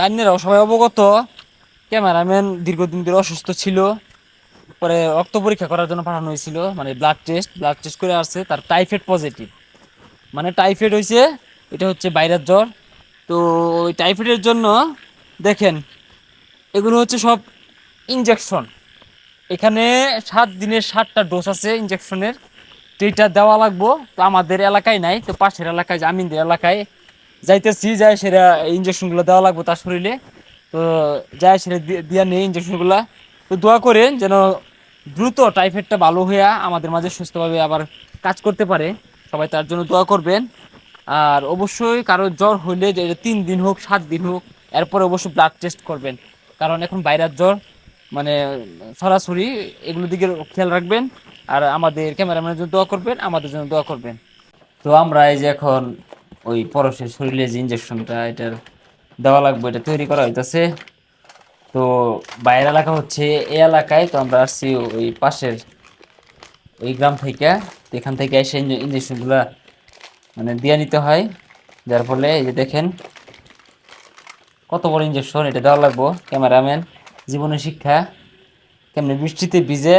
তাইনেরাও সবাই অবগত। ক্যামেরাম্যান দীর্ঘদিন ধরে অসুস্থ ছিল। পরে রক্ত পরীক্ষা করার জন্য পাঠানো হয়েছিল। মানে ব্লাড টেস্ট ব্লাড টেস্ট করে আসছে। তার টাইফয়েড পজিটিভ মানে টাইফয়েড হয়েছে, এটা হচ্ছে বাইরের জ্বর। তো ওই টাইফয়েডের জন্য দেখেন, এগুলো হচ্ছে সব ইনজেকশন এখানে সাত দিনের সাতটা ডোজ আছে ইনজেকশনের তো এইটা দেওয়া লাগবো। তো আমাদের এলাকায় নাই, তো পাশের এলাকায় যে আমিনদের এলাকায় যাইতেছি যাই সেটা ইঞ্জেকশনগুলো দেওয়া লাগবো তার শরীরে। তো যাই সেটা দিয়া নেই ইঞ্জেকশনগুলো তো দোয়া করেন যেন দ্রুত টাইফয়েডটা ভালো হইয়া আমাদের মাঝে সুস্থভাবে আবার কাজ করতে পারে। সবাই তার জন্য দোয়া করবেন। আর অবশ্যই কারও জ্বর হইলে যে তিন দিন হোক, সাত দিন হোক, এরপরে অবশ্যই ব্লাড টেস্ট করবেন। কারণ এখন বাইরের জ্বর মানে সরাসরি এগুলো দিকে খেয়াল রাখবেন। আর আমাদের ক্যামেরাম্যানের জন্য দোয়া করবেন, আমাদের জন্য দোয়া করবেন। তো আমরা এই যে এখন ওই পরশের শরীরে যে ইঞ্জেকশনটা এটার দেওয়া লাগবে, এটা তৈরি করা হইতাছে। তো বাইরের এলাকা হচ্ছে এই এলাকায়, তো আমরা আসছি ওই পাশের ওই গ্রাম থেকে। এখান থেকে এসে ইঞ্জেকশনগুলা মানে দিয়ে নিতে হয়। যার ফলে এই যে দেখেন, কত বড় ইঞ্জেকশন এটা দেওয়া লাগবো। ক্যামেরাম্যান জীবনের শিক্ষা, কেমনি বৃষ্টিতে ভিজে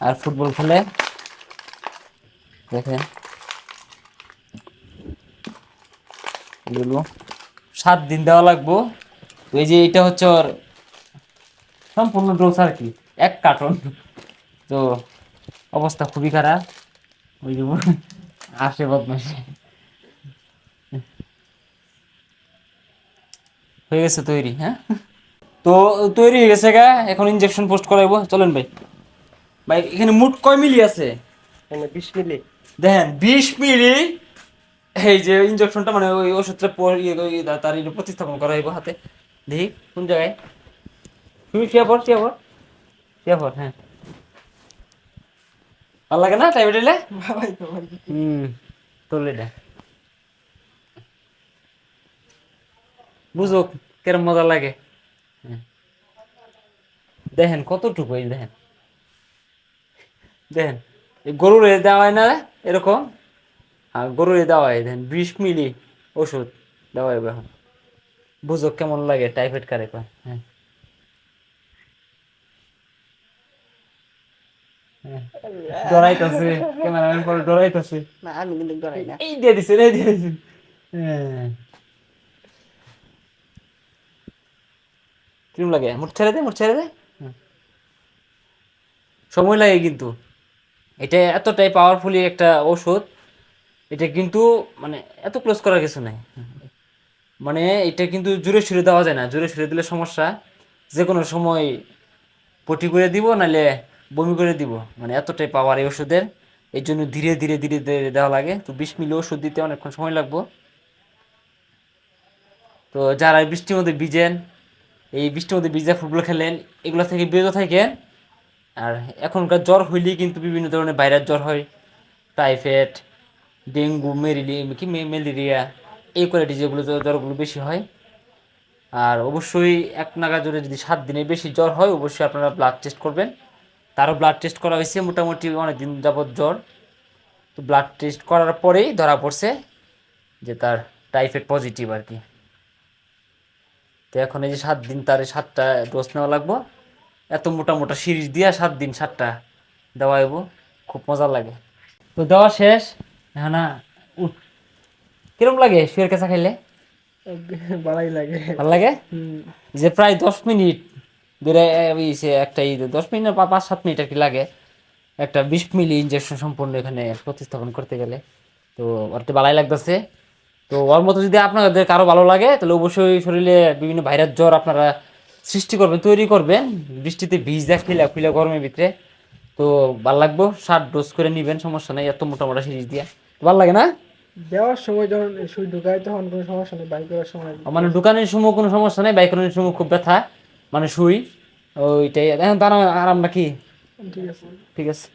আর ফুটবল খেলে। দেখেন। এগুলো সাত দিন দেওয়া লাগবো। এই যে এটা হচ্ছে ওর সম্পূর্ণ ডোজ আর কি এক কার্টন। তো অবস্থা খুবই খারাপ। ওই যে আসে বদমাসি হয়ে গেছে তৈরি হ্যাঁ? তো তৈরি হয়ে গেছে গা এখন ইঞ্জেকশন পোস্ট করাইবো। চলেন ভাই। ভাই এখানে মোট কয় মিলি আছে? বিশ মিলি। দেখেন বিশ মিলি এই যে ইনজেকশনটা মানে ওই ওষুধটা ইয়ে তার ইয়ে প্রতিস্থাপন করা হইব হাতে। দেখি কোন জায়গায়? তুমি শুয়ে পড় শুয়ে পড়। শুয়ে পড় হ্যাঁ। ভালো লাগে না টাইম ভাই হুম তোলে এটা বুঝো কেরম মজা লাগে। হ্যাঁ। দেখেন কতটুকু এই দেখেন। দেখেন গরুর এ না এরকম? আর গরুর এ দেওয়া হয় বিশ মিলি ওষুধ দেওয়া হবে এখন। বুঝো কেমন লাগে টাইফয়েড কারে কয় হ্যাঁ। হ্যাঁ। ডরাইতাছে ক্যামেরাম্যান পরে ডরাইতাছে। না আমি কিন্তু ডরাই না। এই দিয়ে দিছে এই দিয়ে দিছে। হ্যাঁ। কিরম লাগে? ছেড়ে দে ছেড়ে দে। সময় লাগে কিন্তু। এটা এতটাই পাওয়ারফুলি একটা ওষুধ। এটা কিন্তু মানে এত ক্লোজ করার কিছু নাই। মানে এটা কিন্তু জোরে সুরে দেওয়া যায় না। জোরে সুরে দিলে সমস্যা যে কোনো সময় পটি করে দিব, নাহলে বমি করে দিব। মানে এতটাই পাওয়ার এই ওষুধের। এই জন্য ধীরে ধীরে ধীরে ধীরে দেওয়া লাগে। তো বিশ মিলি ওষুধ দিতে অনেকক্ষণ সময় লাগবো। তো যারা বৃষ্টির মধ্যে ভিজেন, এই বৃষ্টির মধ্যে ভিজে ফুটবল খেলেন, এগুলো থেকে বিরত থাকেন। আর এখনকার জ্বর হইলেই কিন্তু বিভিন্ন ধরনের ভাইরাস জ্বর হয়। টাইফয়েড ডেঙ্গু মেরিলি কি ম্যালেরিয়া, এই কোয়ালিটি যেগুলো জ্বর- জ্বরগুলো বেশি হয়। আর অবশ্যই এক নাগা জোরে যদি সাত দিনের বেশি জ্বর হয়, অবশ্যই আপনারা ব্লাড টেস্ট করবেন। তারও ব্লাড টেস্ট করা হয়েছে মোটামুটি অনেক দিন যাবৎ জ্বর। তো ব্লাড টেস্ট করার পরেই ধরা পড়ছে যে তার টাইফয়েড পজিটিভ আর কি। তো এখন এই যে সাত দিন তার সাতটা ডোজ নেওয়া লাগবো। এত মোটা মোটা সিরিজ দিয়া সাত দিন সাতটা দেওয়া খুব মজা লাগে। তো দেওয়া শেষ। না উঠ। কিরম লাগে শুয়ের কাছা খাইলে? ভালোই লাগে। ভালো লাগে? যে প্রায় দশ মিনিট ধরে একটা ই দশ মিনিট না পা- পাঁচ সাত মিনিট আর কি লাগে। একটা বিশ মিলি ইঞ্জেকশন সম্পূর্ণ এখানে প্রতিস্থাপন করতে গেলে। তো ওর তো ভালোই লাগতেছে। তো ওর মতো যদি আপনাদের কারও ভালো লাগে তাহলে অবশ্যই শরীরে বিভিন্ন ভাইরাস জ্বর আপনারা সৃষ্টি করবেন তৈরি করবেন। বৃষ্টিতে ভিজ দেখ ফিলা ফিলা গরমের ভিতরে। তো ভালো লাগবো ষাট ডোজ করে নিবেন সমস্যা নেই এত মোটা মোটা সিরিজ দিয়া। ভালো লাগে না? দেওয়ার সময় যখন সুই ঢুকায় তখন কোনো সমস্যা নেই বাইক করার সময় মানে দোকানের সময় কোনো সমস্যা নেই বাইক করানোর সময় খুব ব্যথা মানে শুই ওইটাই। এখন তার আরাম নাকি ঠিক আছে। ঠিক আছে।